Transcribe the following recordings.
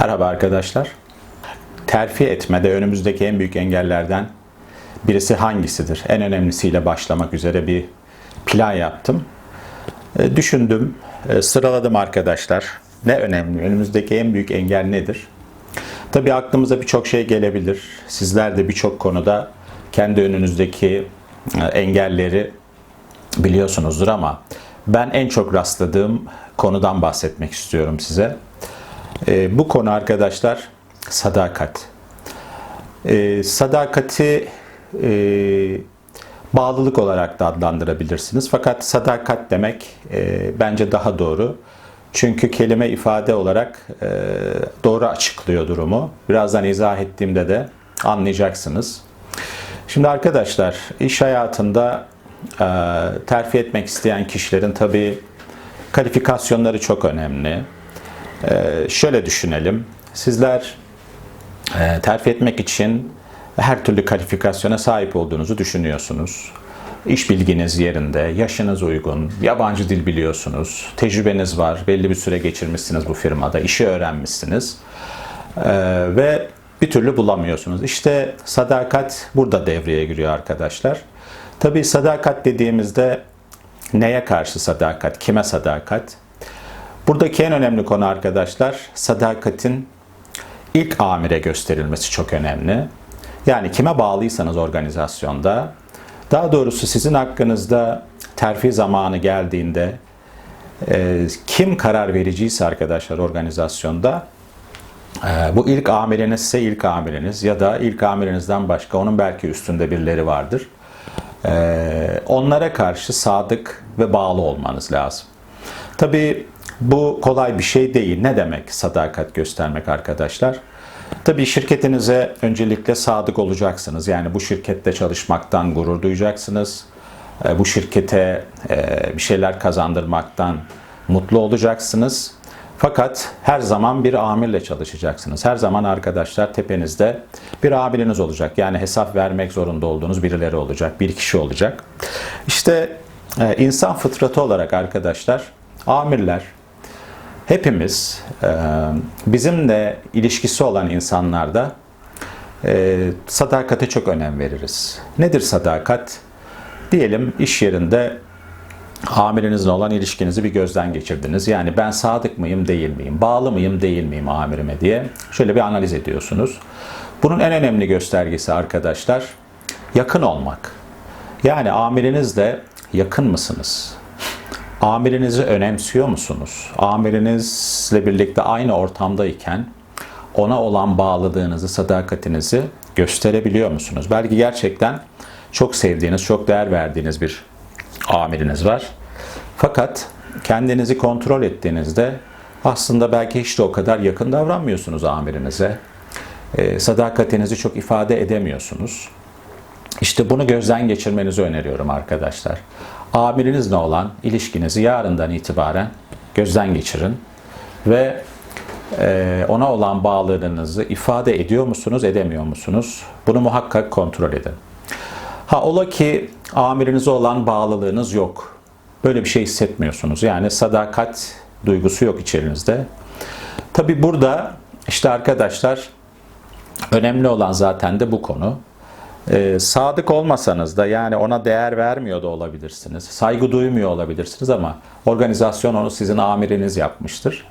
Merhaba arkadaşlar. Terfi etmede önümüzdeki en büyük engellerden birisi hangisidir? En önemlisiyle başlamak üzere bir plan yaptım. E, Düşündüm, e, sıraladım arkadaşlar. Ne önemli? Önümüzdeki en büyük engel nedir? Tabii aklımıza birçok şey gelebilir. Sizler de birçok konuda kendi önünüzdeki e, engelleri biliyorsunuzdur ama ben en çok rastladığım konudan bahsetmek istiyorum size. E, bu konu arkadaşlar sadakat. E, sadakati e, bağlılık olarak da adlandırabilirsiniz. Fakat sadakat demek e, bence daha doğru. Çünkü kelime ifade olarak e, doğru açıklıyor durumu. Birazdan izah ettiğimde de anlayacaksınız. Şimdi arkadaşlar iş hayatında e, terfi etmek isteyen kişilerin tabii kalifikasyonları çok önemli. E, şöyle düşünelim. Sizler e, terfi etmek için her türlü kalifikasyona sahip olduğunuzu düşünüyorsunuz. İş bilginiz yerinde, yaşınız uygun, yabancı dil biliyorsunuz, tecrübeniz var, belli bir süre geçirmişsiniz bu firmada, işi öğrenmişsiniz Ee, ve bir türlü bulamıyorsunuz. İşte sadakat burada devreye giriyor arkadaşlar. Tabii sadakat dediğimizde neye karşı sadakat, kime sadakat? Buradaki en önemli konu arkadaşlar sadakatin ilk amire gösterilmesi çok önemli. Yani kime bağlıysanız organizasyonda, daha doğrusu sizin hakkınızda terfi zamanı geldiğinde e, kim karar vericiyse arkadaşlar organizasyonda e, bu ilk amiriniz ise ilk amiriniz ya da ilk amirinizden başka onun belki üstünde birileri vardır. E, onlara karşı sadık ve bağlı olmanız lazım. Tabii bu kolay bir şey değil. Ne demek sadakat göstermek arkadaşlar? Tabii şirketinize öncelikle sadık olacaksınız. Yani bu şirkette çalışmaktan gurur duyacaksınız. E, Bu şirkete e, bir şeyler kazandırmaktan mutlu olacaksınız. Fakat her zaman bir amirle çalışacaksınız. Her zaman arkadaşlar tepenizde bir amiriniz olacak. Yani hesap vermek zorunda olduğunuz birileri olacak, bir kişi olacak. İşte e, insan fıtratı olarak arkadaşlar amirler, hepimiz e, bizimle ilişkisi olan insanlarda e, sadakate çok önem veririz. Nedir sadakat? Diyelim iş yerinde amirinizle olan ilişkinizi bir gözden geçirdiniz. Yani ben sadık mıyım, değil miyim? Bağlı mıyım, değil miyim amirime diye şöyle bir analiz ediyorsunuz. Bunun en önemli göstergesi arkadaşlar yakın olmak. Yani amirinizle yakın mısınız? Amirinizi önemsiyor musunuz? Amirinizle birlikte aynı ortamdayken ona olan bağlılığınızı, sadakatinizi gösterebiliyor musunuz? Belki gerçekten çok sevdiğiniz, çok değer verdiğiniz bir amiriniz var. Fakat kendinizi kontrol ettiğinizde aslında belki hiç de o kadar yakın davranmıyorsunuz amirinize. Ee, sadakatinizi çok ifade edemiyorsunuz. İşte bunu gözden geçirmenizi öneriyorum arkadaşlar. Amirinizle olan ilişkinizi yarından itibaren gözden geçirin ve e, ona olan bağlılığınızı ifade ediyor musunuz, edemiyor musunuz? Bunu muhakkak kontrol edin. Ha ola ki amirinize olan bağlılığınız yok. Böyle bir şey hissetmiyorsunuz. Yani sadakat duygusu yok içerinizde. Tabi burada işte arkadaşlar önemli olan zaten de bu konu. Ee, sadık olmasanız da yani ona değer vermiyor da olabilirsiniz. Saygı duymuyor olabilirsiniz ama organizasyon onu sizin amiriniz yapmıştır.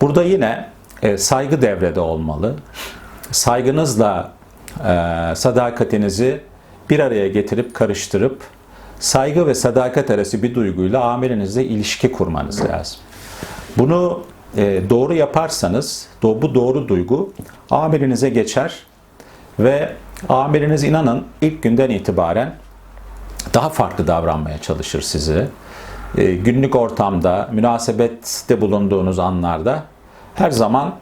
Burada yine e, saygı devrede olmalı. Saygınızla e, sadakatinizi bir araya getirip karıştırıp saygı ve sadakat arası bir duyguyla amirinizle ilişki kurmanız lazım. Bunu e, doğru yaparsanız bu doğru duygu amirinize geçer ve amiriniz inanın ilk günden itibaren daha farklı davranmaya çalışır sizi. E, günlük ortamda, münasebette bulunduğunuz anlarda her zaman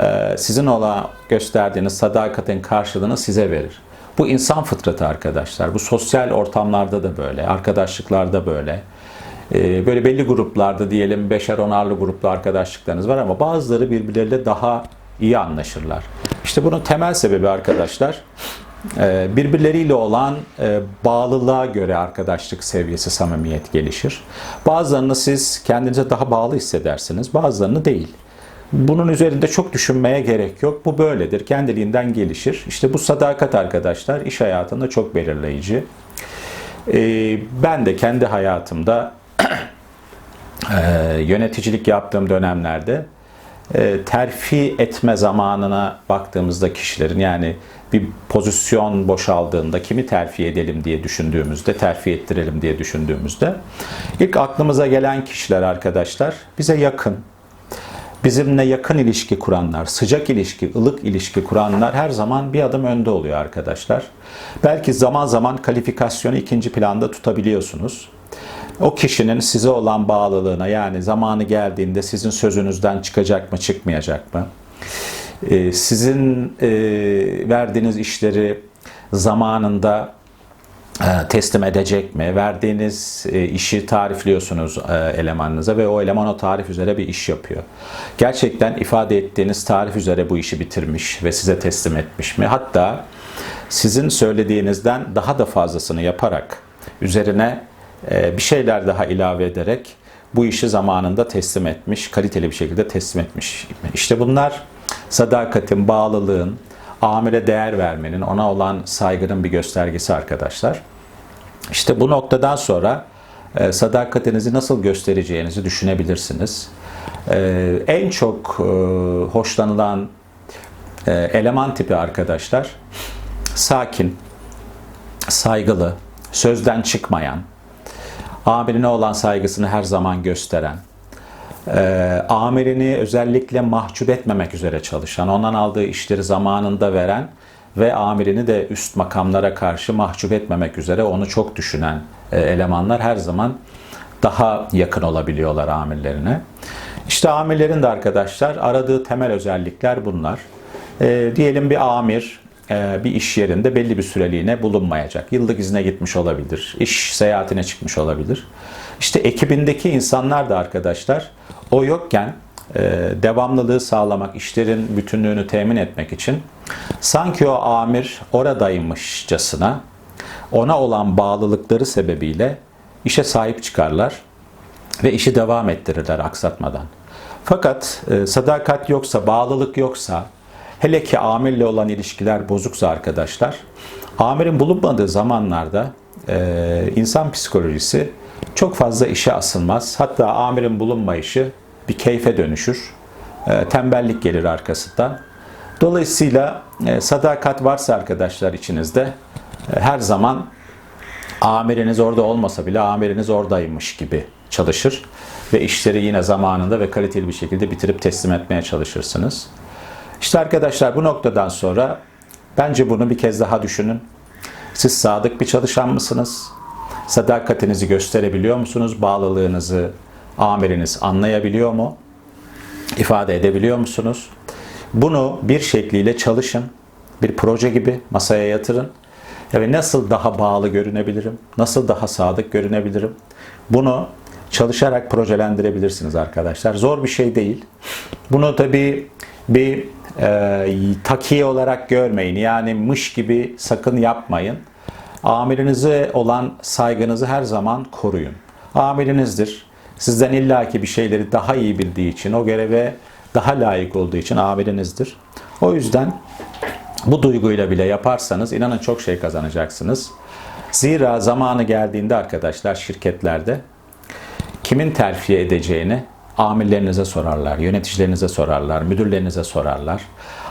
e, sizin ola gösterdiğiniz sadakatin karşılığını size verir. Bu insan fıtratı arkadaşlar. Bu sosyal ortamlarda da böyle, arkadaşlıklarda böyle. Ee, böyle belli gruplarda diyelim beşer onarlı gruplu arkadaşlıklarınız var ama bazıları birbirleriyle daha iyi anlaşırlar. İşte bunun temel sebebi arkadaşlar e, birbirleriyle olan e, bağlılığa göre arkadaşlık seviyesi, samimiyet gelişir. Bazılarını siz kendinize daha bağlı hissedersiniz, bazılarını değil. Bunun üzerinde çok düşünmeye gerek yok. Bu böyledir. Kendiliğinden gelişir. İşte bu sadakat arkadaşlar iş hayatında çok belirleyici. Ee, ben de kendi hayatımda e, yöneticilik yaptığım dönemlerde e, terfi etme zamanına baktığımızda kişilerin yani bir pozisyon boşaldığında kimi terfi edelim diye düşündüğümüzde, terfi ettirelim diye düşündüğümüzde ilk aklımıza gelen kişiler arkadaşlar bize yakın, bizimle yakın ilişki kuranlar, sıcak ilişki, ılık ilişki kuranlar her zaman bir adım önde oluyor arkadaşlar. Belki zaman zaman kalifikasyonu ikinci planda tutabiliyorsunuz. O kişinin size olan bağlılığına yani zamanı geldiğinde sizin sözünüzden çıkacak mı, çıkmayacak mı? Ee, sizin e, verdiğiniz işleri zamanında e, teslim edecek mi? Verdiğiniz e, işi tarifliyorsunuz e, elemanınıza ve o eleman o tarif üzere bir iş yapıyor. Gerçekten ifade ettiğiniz tarif üzere bu işi bitirmiş ve size teslim etmiş mi? Hatta sizin söylediğinizden daha da fazlasını yaparak üzerine bir şeyler daha ilave ederek bu işi zamanında teslim etmiş, kaliteli bir şekilde teslim etmiş. İşte bunlar sadakatin, bağlılığın, amire değer vermenin, ona olan saygının bir göstergesi arkadaşlar. İşte bu noktadan sonra e, sadakatinizi nasıl göstereceğinizi düşünebilirsiniz. E, en çok e, hoşlanılan eleman tipi arkadaşlar sakin, saygılı, sözden çıkmayan, amirine olan saygısını her zaman gösteren, e, amirini özellikle mahcup etmemek üzere çalışan, ondan aldığı işleri zamanında veren ve amirini de üst makamlara karşı mahcup etmemek üzere onu çok düşünen e, elemanlar her zaman daha yakın olabiliyorlar amirlerine. İşte amirlerin de arkadaşlar aradığı temel özellikler bunlar. E, diyelim bir amir bir iş yerinde belli bir süreliğine bulunmayacak. Yıllık izne gitmiş olabilir, iş seyahatine çıkmış olabilir. İşte ekibindeki insanlar da arkadaşlar o yokken e, devamlılığı sağlamak, işlerin bütünlüğünü temin etmek için sanki o amir oradaymışçasına ona olan bağlılıkları sebebiyle işe sahip çıkarlar ve işi devam ettirirler aksatmadan. Fakat e, sadakat yoksa, bağlılık yoksa, hele ki amirle olan ilişkiler bozuksa arkadaşlar, amirin bulunmadığı zamanlarda e, insan psikolojisi çok fazla işe asılmaz. Hatta amirin bulunmayışı bir keyfe dönüşür. E, tembellik gelir arkasından. Dolayısıyla e, sadakat varsa arkadaşlar içinizde e, her zaman amiriniz orada olmasa bile amiriniz oradaymış gibi çalışır ve işleri yine zamanında ve kaliteli bir şekilde bitirip teslim etmeye çalışırsınız. İşte arkadaşlar bu noktadan sonra bence bunu bir kez daha düşünün. Siz sadık bir çalışan mısınız? Sadakatinizi gösterebiliyor musunuz? Bağlılığınızı amiriniz anlayabiliyor mu? İfade edebiliyor musunuz? Bunu bir şekliyle çalışın. Bir proje gibi masaya yatırın. Ve nasıl daha bağlı görünebilirim? Nasıl daha sadık görünebilirim? Bunu çalışarak projelendirebilirsiniz arkadaşlar. Zor bir şey değil. Bunu tabii bir e, takiye olarak görmeyin. Yani mış gibi sakın yapmayın. Amirinize olan saygınızı her zaman koruyun. Amirinizdir. Sizden illaki bir şeyleri daha iyi bildiği için, o göreve daha layık olduğu için amirinizdir. O yüzden bu duyguyla bile yaparsanız inanın çok şey kazanacaksınız. Zira zamanı geldiğinde arkadaşlar şirketlerde kimin terfiye edeceğini amirlerinize sorarlar, yöneticilerinize sorarlar, müdürlerinize sorarlar.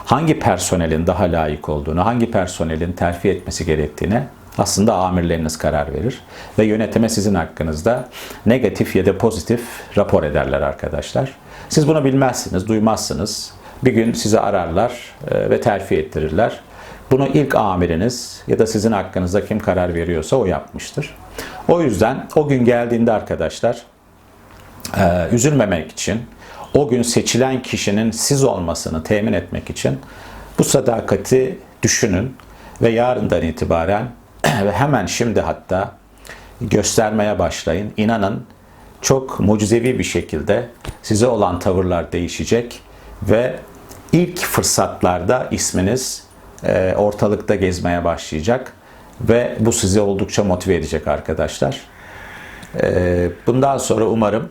Hangi personelin daha layık olduğunu, hangi personelin terfi etmesi gerektiğine aslında amirleriniz karar verir ve yönetime sizin hakkınızda negatif ya da pozitif rapor ederler arkadaşlar. Siz bunu bilmezsiniz, duymazsınız. Bir gün sizi ararlar e, ve terfi ettirirler. Bunu ilk amiriniz ya da sizin hakkınızda kim karar veriyorsa o yapmıştır. O yüzden o gün geldiğinde arkadaşlar e, üzülmemek için o gün seçilen kişinin siz olmasını temin etmek için bu sadakati düşünün ve yarından itibaren ve hemen şimdi hatta göstermeye başlayın. İnanın çok mucizevi bir şekilde size olan tavırlar değişecek ve ilk fırsatlarda isminiz e, ortalıkta gezmeye başlayacak ve bu sizi oldukça motive edecek arkadaşlar. E, bundan sonra umarım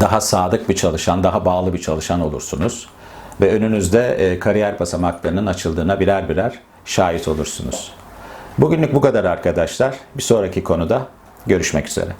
daha sadık bir çalışan, daha bağlı bir çalışan olursunuz. Ve önünüzde e, kariyer basamaklarının açıldığına birer birer şahit olursunuz. Bugünlük bu kadar arkadaşlar. Bir sonraki konuda görüşmek üzere.